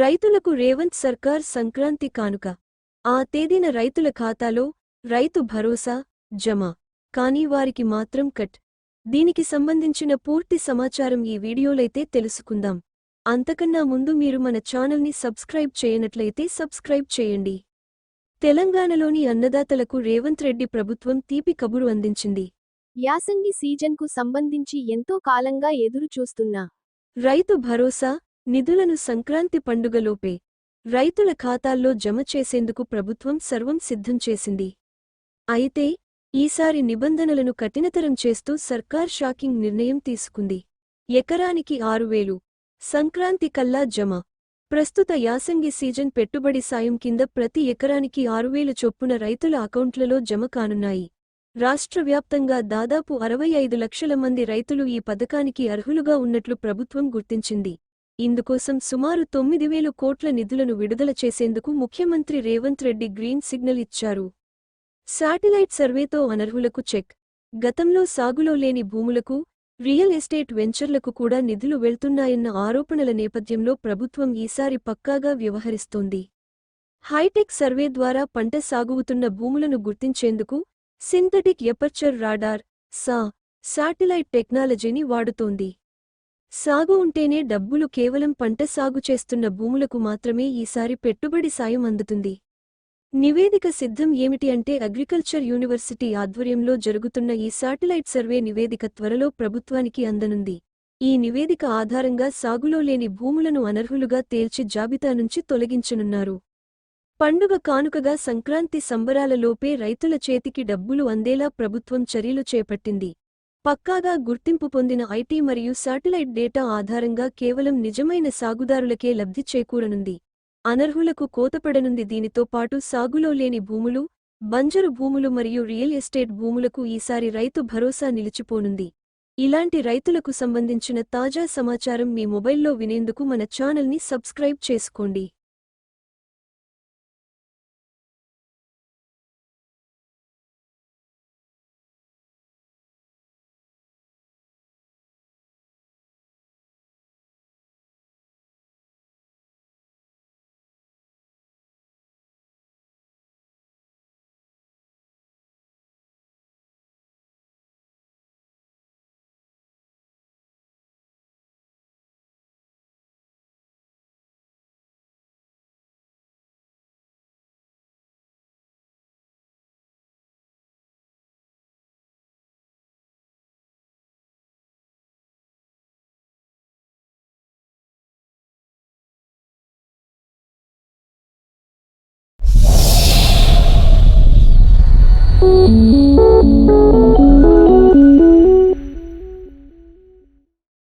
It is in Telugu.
రైతులకు రేవంత్ సర్కార్ సంక్రాంతి కానుక. ఆ తేదీన రైతుల ఖాతాలో రైతు భరోసా జమ. కానీ వారికి మాత్రం కట్. దీనికి సంబంధించిన పూర్తి సమాచారం ఈ వీడియోలైతే తెలుసుకుందాం. అంతకన్నా ముందు మీరు మన ఛానల్ని సబ్స్క్రైబ్ చేయనట్లయితే సబ్స్క్రైబ్ చేయండి. తెలంగాణలోని అన్నదాతలకు రేవంత్ రెడ్డి ప్రభుత్వం తీపి కబురు అందించింది. యాసంగి సీజన్కు సంబంధించి ఎంతో కాలంగా ఎదురుచూస్తున్నా రైతు భరోసా నిధులను సంక్రాంతి పండుగలోపే రైతుల ఖాతాల్లో జమ చేసేందుకు ప్రభుత్వం సర్వం సిద్ధం చేసింది. అయితే ఈసారి నిబంధనలను కఠినతరం చేస్తూ సర్కార్ షాకింగ్ నిర్ణయం తీసుకుంది. ఎకరానికి ఆరు వేలు. సంక్రాంతి కల్లా జమ. ప్రస్తుత యాసంగి సీజన్ పెట్టుబడి సాయం కింద ప్రతి ఎకరానికి ఆరువేలు చొప్పున రైతుల అకౌంట్లలో జమ కానున్నాయి. రాష్ట్ర వ్యాప్తంగా దాదాపు అరవై ఐదు లక్షల మంది రైతులు ఈ పథకానికి అర్హులుగా ఉన్నట్లు ప్రభుత్వం గుర్తించింది. ఇందుకోసం సుమారు తొమ్మిది వేలు కోట్ల నిధులను విడుదల చేసేందుకు ముఖ్యమంత్రి రేవంత్ రెడ్డి గ్రీన్ సిగ్నల్ ఇచ్చారు. శాటిలైట్ సర్వేతో అనర్హులకు చెక్. గతంలో సాగులో లేని భూములకు రియల్ ఎస్టేట్ వెంచర్లకు కూడా నిధులు వెళ్తున్నాయన్న ఆరోపణల నేపథ్యంలో ప్రభుత్వం ఈసారి పక్కాగా వ్యవహరిస్తోంది. హైటెక్ సర్వే ద్వారా పంట సాగువుతున్న భూములను గుర్తించేందుకు సింథటిక్ ఎపర్చర్ రాడార్ సా శాటిలైట్ టెక్నాలజీని వాడుతోంది. సాగు ఉంటేనే డబ్బులు కేవలం పంట సాగు చేస్తున్న భూములకు మాత్రమే ఈసారి పెట్టుబడి సాయం అందుతుంది. నివేదిక సిద్ధం ఏమిటి అంటే అగ్రికల్చర్ యూనివర్సిటీ ఆధ్వర్యంలో జరుగుతున్న ఈ శాటిలైట్ సర్వే నివేదిక త్వరలో ప్రభుత్వానికి అందనుంది. ఈ నివేదిక ఆధారంగా సాగులో లేని భూములను అనర్హులుగా తేల్చి జాబితా నుంచి తొలగించనున్నారు. పండుగ కానుకగా సంక్రాంతి సంబరాలలోపే రైతుల చేతికి డబ్బులు అందేలా ప్రభుత్వం చర్యలు చేపట్టింది. పక్కాగా గుర్తింపు పొందిన ఐటీ మరియు శాటిలైట్ డేటా ఆధారంగా కేవలం నిజమైన సాగుదారులకే లబ్ధి చేకూరనుంది. అనర్హులకు కోతపడనుంది. దీనితో పాటు సాగులో లేని భూములు బంజరు భూములు మరియు రియల్ ఎస్టేట్ భూములకు ఈసారి రైతు భరోసా నిలిచిపోనుంది. ఇలాంటి రైతులకు సంబంధించిన తాజా సమాచారం మీ మొబైల్లో వినేందుకు మన ఛానల్ని సబ్స్క్రైబ్ చేసుకోండి. Thank.